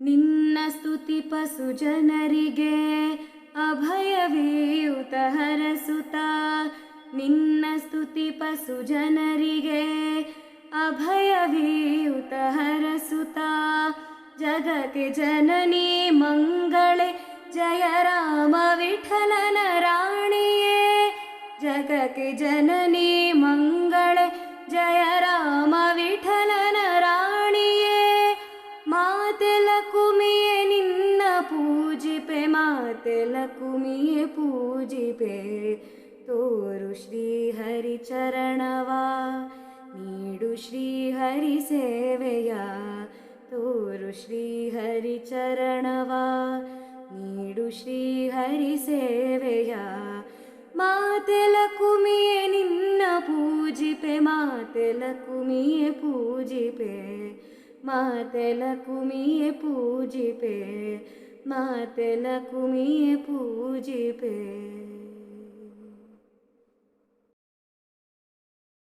ನಿನ್ನ ಸ್ತುತಿ ಪಸು ಜನರಿಗೆ ಅಭಯವೀಯುತ ಹರಸುತ್ತ ನಿನ್ನ ಸ್ತುತಿ ಪಸು ಜನರಿಗೆ ಅಭಯವೀಯುತ ಹರಸುತ್ತ ಜಗಕ್ಕೆ ಜನನಿ ಮಂಗಳೆ ಜಯ ರಾಮ ವಿಠಲನ ರಾಣಿಯೇ ಜಗಕ್ಕೆ ಜನನಿ ಕುಮಿಯೇ ನಿನ್ನ ಪೂಜಿಪೆ ಮಾತೆಲ ಕುಮಿಯೇ ಪೂಜಿಪೆ ತೋರು ಶ್ರೀ ಹರಿ ಚರಣವಾ ನೀಡು ಶ್ರೀ ಹರಿ ಸೇವೆಯ ತೋರು ಶ್ರೀ ಹರಿ ಚರಣವಾ ನೀಡು ಶ್ರೀ ಹರಿ ಸೇವೆಯ ಮಾತೆಲ ಕುಮಿಯೇ ನಿನ್ನ ಪೂಜಿಪೆ ಮಾತೆಲ ಕುಮಿಯೇ ಪೂಜಿಪೆ ಮಾತೆಲ ಕುಮಿಯೇ ಪೂಜಿಪೆ ಮಾತೆಲ ಕುಮಿಯೇ ಪೂಜಿಪೆ